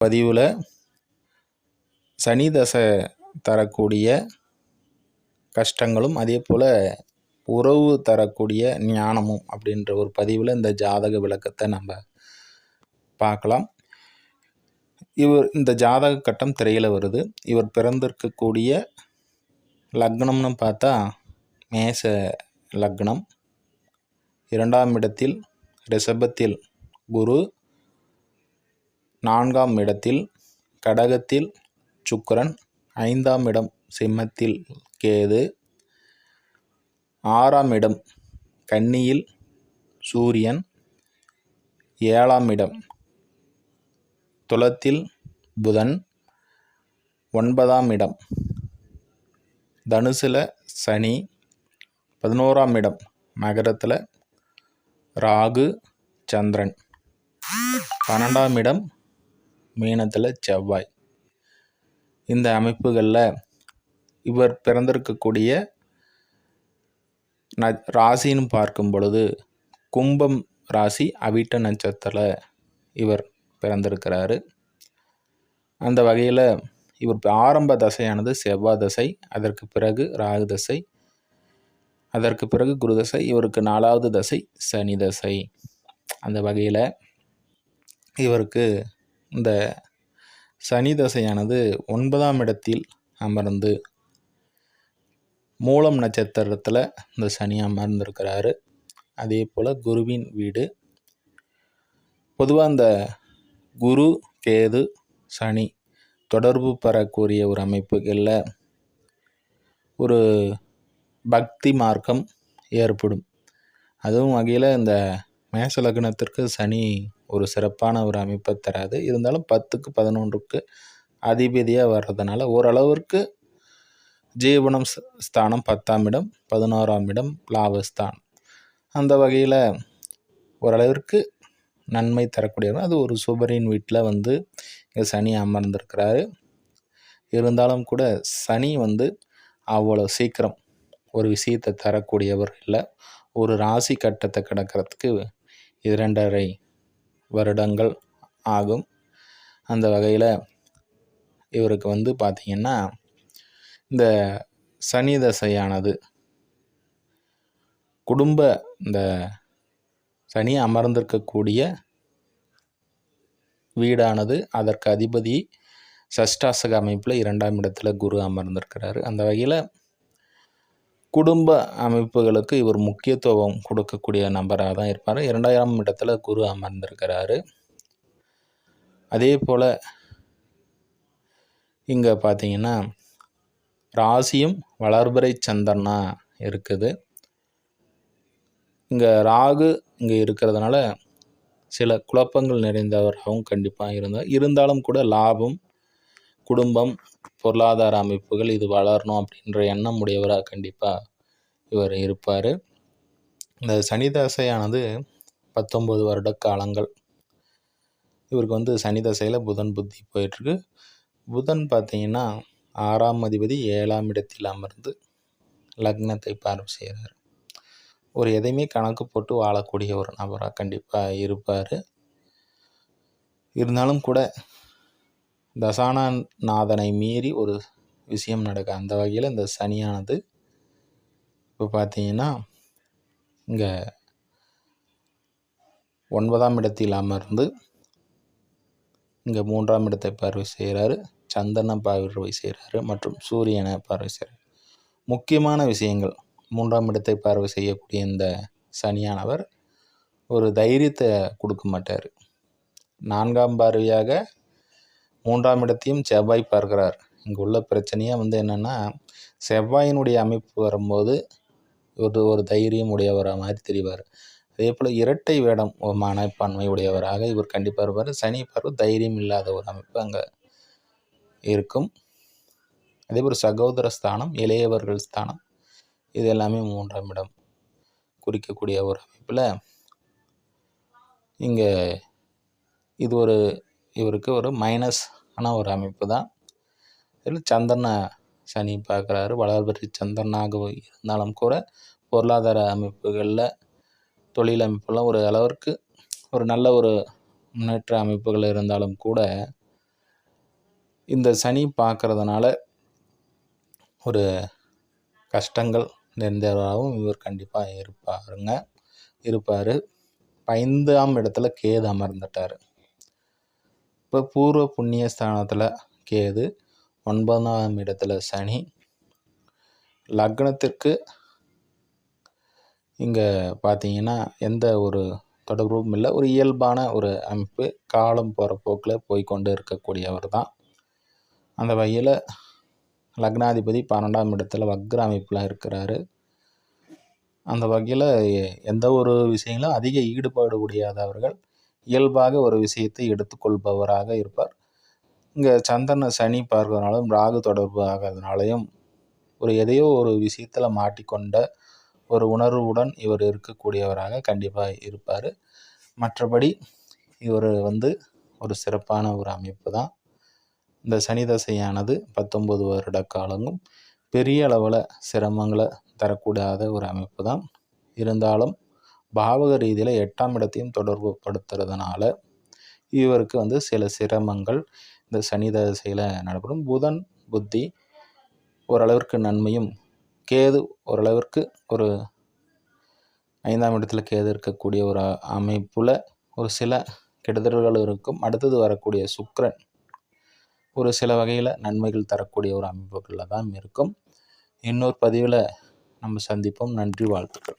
பதிவில் சனி தசை தரக்கூடிய கஷ்டங்களும் அதே போல் உறவு தரக்கூடிய ஞானமும் அப்படின்ற ஒரு பதிவில் இந்த ஜாதக விளக்கத்தை நம்ம பார்க்கலாம். இவர் இந்த ஜாதக கட்டம் திரையில் வருது. இவர் பிறந்திருக்கக்கூடிய லக்னம்னு பார்த்தா மேச லக்னம். இரண்டாம் இடத்தில் ரிஷபத்தில் குரு. நான்காம் இடத்தில் கடகத்தில் சுக்கரன் ஐந்தாம் இடம் சிம்மத்தில் கேது ஆறாம் இடம் கன்னியில் சூரியன் ஏழாம் இடம் துலத்தில் புதன் ஒன்பதாம் இடம் தனுசில் சனி பதினோராம் இடம் மகரத்தில் ராகு சந்திரன். பன்னெண்டாம் இடம் மீனத்தில் செவ்வாய். இந்த அமைப்புகளில் இவர் பிறந்திருக்கக்கூடிய ந ராசின்னு பார்க்கும் பொழுது கும்பம் ராசி அவிட்ட நட்சத்திரத்தில் இவர் பிறந்திருக்கிறாரு. அந்த வகையில் இவர் ஆரம்ப தசையானது செவ்வாய் தசை அதற்கு பிறகு ராகு தசை அதற்கு பிறகு குரு தசை இவருக்கு நாலாவது தசை சனி தசை. அந்த வகையில் இவருக்கு இந்த சனி தசையானது ஒன்பதாம் இடத்தில் அமர்ந்து மூலம் நட்சத்திரத்தில் இந்த சனி அமர்ந்திருக்கிறாரு. அதே போல் குருவின் வீடு. பொதுவாக இந்த குரு கேது சனி தொடர்பு பெறக்கூடிய ஒரு அமைப்புகளில் ஒரு பக்தி மார்க்கம் ஏற்படும். அதுவும் வகையில் இந்த மேச லக்னத்திற்கு சனி ஒரு சிறப்பான ஒரு அமைப்பை தராது. இருந்தாலும் பத்துக்கு பதினொன்றுக்கு அதிபதியாக வர்றதுனால ஓரளவிற்கு ஜீவனம் ஸ்தானம் பத்தாம் இடம் பதினோராம் இடம் லாபஸ்தானம். அந்த வகையில் ஓரளவிற்கு நன்மை தரக்கூடியவர் அது ஒரு சுபரின் வீட்டில் வந்து இங்கே சனி அமர்ந்திருக்கிறாரு. இருந்தாலும் கூட சனி வந்து அவ்வளோ சீக்கிரம் ஒரு விஷயத்தை தரக்கூடியவர் இல்லை. ஒரு ராசி கட்டத்தை கிடக்கிறதுக்கு இரண்டரை வருடங்கள் ஆகும். அந்த வகையில் இவருக்கு வந்து பார்த்திங்கன்னா இந்த சனி தசையானது குடும்ப இந்த சனி அமர்ந்திருக்கக்கூடிய வீடானது அதற்கு அதிபதி சஷ்டாசக அமைப்பில் இரண்டாம் இடத்துல குரு அமர்ந்திருக்கிறாரு. அந்த வகையில் குடும்ப அமைப்புகளுக்கு இவர் முக்கியத்துவம் கொடுக்கக்கூடிய நபராக தான் இருப்பார். இரண்டாயிரம் இடத்துல குரு அமர்ந்திருக்கிறாரு. அதே போல் இங்கே பார்த்தீங்கன்னா ராசியும் வளர்பிறை சந்திரனாக இருக்குது. இங்கே ராகு இங்கே இருக்கிறதுனால சில குழப்பங்கள் நிறைந்தவராகவும் கண்டிப்பாக இருந்தார். இருந்தாலும் கூட லாபம் குடும்பம் பொருளாதார அமைப்புகள் இது வளரணும் அப்படின்ற எண்ணம் உடையவராக கண்டிப்பாக இவர் இருப்பார். இந்த சனி தசையானது பத்தொம்பது வருட காலங்கள். இவருக்கு வந்து சனி தசையில் புதன் புத்தி போயிட்டுருக்கு. புதன் பார்த்தீங்கன்னா ஆறாம் அதிபதி ஏழாம் இடத்தில் அமர்ந்து லக்னத்தை பார்வை செய்கிறார் ஒரு எதையுமே கணக்கு போட்டு வாழக்கூடிய ஒரு நபராக கண்டிப்பாக இருப்பார். இருந்தாலும் கூட தசானநாதனை மீறி ஒரு விஷயம் நடக்க அந்த வகையில் இந்த சனியானது இப்போ பார்த்தீங்கன்னா இங்கே ஒன்பதாம் இடத்தில் அமர்ந்து இங்கே மூன்றாம் இடத்தை பார்வை செய்கிறாரு சந்திரனை பார்வை செய்கிறாரு மற்றும் சூரியனை பார்வை செய்கிறார் முக்கியமான விஷயங்கள் மூன்றாம் இடத்தை பார்வை செய்யக்கூடிய இந்த சனியானவர் ஒரு தைரியத்தை கொடுக்க மாட்டார். நான்காம் பார்வையாக மூன்றாம் இடத்தையும் செவ்வாய் பார்க்கிறார். இங்கே உள்ள பிரச்சனையாக வந்து என்னென்னா செவ்வாயினுடைய அமைப்பு வரும்போது ஒரு ஒரு தைரியம் உடையவராக மாதிரி தெரிவார். அதே போல் இரட்டை வேடம் ஒரு மனப்பான்மை உடையவராக இவர் கண்டிப்பாக இருப்பார். சனி பார்வை தைரியம் இல்லாத ஒரு அமைப்பு அங்கே இருக்கும். அதே போல் சகோதர ஸ்தானம் இளையவர்கள் ஸ்தானம் இது எல்லாமே மூன்றாம் இடம் குறிக்கக்கூடிய ஒரு அமைப்பில். இங்கே இது ஒரு இவருக்கு ஒரு மைனஸ் ஆனால் ஒரு அமைப்பு தான். இதில் சந்திரனை சனி பார்க்குறாரு. வளர்பெற்று சந்திரனாக இருந்தாலும் கூட பொருளாதார அமைப்புகளில் தொழில் அமைப்புலாம் ஒரு அளவிற்கு ஒரு நல்ல ஒரு முன்னேற்ற அமைப்புகள் இருந்தாலும் கூட இந்த சனி பார்க்குறதுனால ஒரு கஷ்டங்கள் நிறைந்தவராகவும் இவர் கண்டிப்பாக இருப்பாருங்க. இருப்பார். ஐந்தாம் இடத்துல கேது அமர்ந்துட்டார். இப்போ பூர்வ புண்ணிய ஸ்தானத்தில் கேது ஒன்பதாம் இடத்துல சனி. லக்னத்திற்கு இங்கே பார்த்தீங்கன்னா எந்த ஒரு தொடர்பும் இல்லை. ஒரு இயல்பான ஒரு அமைப்பு. காலம் போகிற போக்கில் போய்கொண்டு இருக்கக்கூடியவர் தான் அந்த வகையில் லக்னாதிபதி பன்னெண்டாம் இடத்துல வக்ர அமைப்பில் இருக்கிறாரு. அந்த வகையில் எந்த ஒரு விஷயங்களும் அதிக ஈடுபாடு உடையாதவர்கள். இயல்பாக ஒரு விஷயத்தை எடுத்துக்கொள்பவராக இருப்பார். இங்கே சந்திரனை சனி பார்க்கறதுனாலும் ராகு தொடர்பு ஆகிறதுனாலையும் ஒரு எதையோ ஒரு விஷயத்தில் மாட்டிக்கொண்ட ஒரு உணர்வுடன் இவர் இருக்கக்கூடியவராக கண்டிப்பாக இருப்பார். மற்றபடி இவர் வந்து ஒரு சிறப்பான ஒரு அமைப்பு தான். இந்த சனி தசையானது பத்தொம்பது வருட காலமும் பெரிய அளவில் சிரமங்களை தரக்கூடாத ஒரு அமைப்பு தான். இருந்தாலும் பாவக ரீதியில் எட்டாம் இடத்தையும் தொடர்பு படுத்துறதுனால இவருக்கு வந்து சில சிரமங்கள் இந்த சனி தசையில் நடைபெறும். புதன் புத்தி ஓரளவிற்கு நன்மையும் கேது ஓரளவிற்கு ஒரு ஐந்தாம் இடத்துல கேது இருக்கக்கூடிய ஒரு அமைப்பில் ஒரு சில கெடுதல்கள் இருக்கும். அடுத்தது வரக்கூடிய சுக்கரன் ஒரு சில வகையில் நன்மைகள் தரக்கூடிய ஒரு அமைப்புகளில் தான் இருக்கும். இன்னொரு பதிவில் நம்ம சந்திப்போம். நன்றி வாழ்த்துக்கள்.